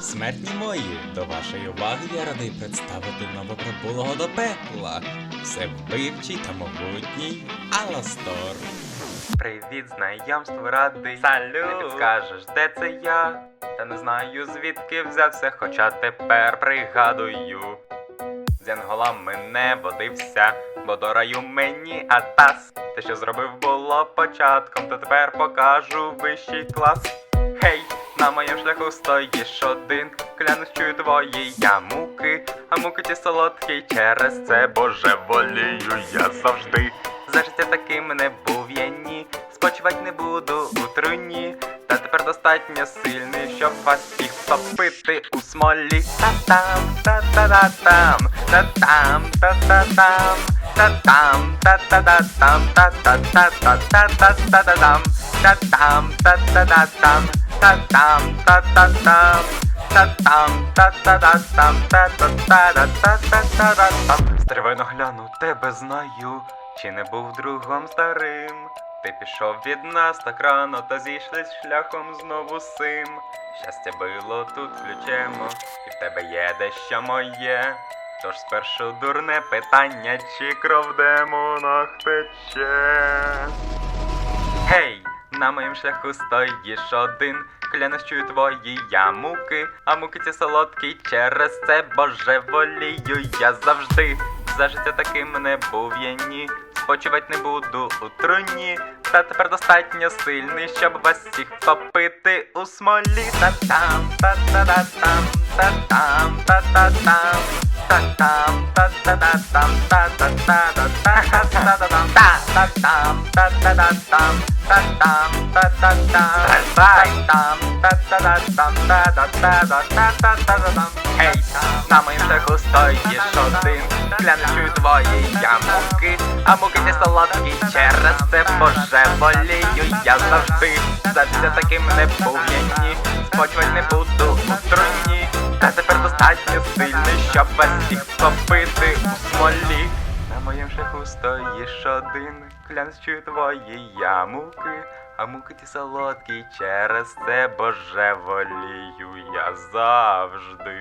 Смертні мої, до вашої уваги я радий представити новоприбулого до пекла. Все вбивчий та могутній Аластор. Привіт, знайомство радий. Салют! Не підскажеш, де це я? Та не знаю звідки взявся, хоча тепер пригадую. Дзянгола мене водився, бо до раю мені атас. Те, що зробив, було початком, то тепер покажу вищий клас. Гей, на моєму шляху стоїш один. Клянусь чую твої я муки, а муки ті солодкі через це Боже волію я завжди. За життя таким не був я ні, спочивать не буду у труні. Та тепер достатньо сильний, щоб вас всіх топити у смолі. Та-там, та-та-та-там, та-там, та-та-там, та-там, та-та-та-там, та-та-та-та-та-та-та-там, та-там, та-та-та-там. Стривайно гляну, тебе знаю, чи не був другом старим. Ти пішов від нас так рано, та зійшлись шляхом знову сим. Щастя було тут ключемо, і в тебе є дещо моє. Тож спершу дурне питання, чи кров демонах тече. На моїм шляху стоїш один. Клянусь чую твої я муки, а муки ці солодкі через це божеволію я завжди. За життя таким не був я ні. Спочивать не буду у труні. Та тепер достатньо сильний, щоб вас всіх топити у смолі. Та-там, та-та-да-там, та-там, та-та-там. Ей, на ментеку стоїш один, клянчую твої ямуки, а муки не солодкі, через це Боже божеволію я завжди. За все таким не був я ні, спочивать не буду у та тепер достатньо сильний, щоб вас всіх топити у смолі. На моєму шляху стоїш один, клянусь чую твої я муки, а муки ті солодкі через це божеволію я завжди.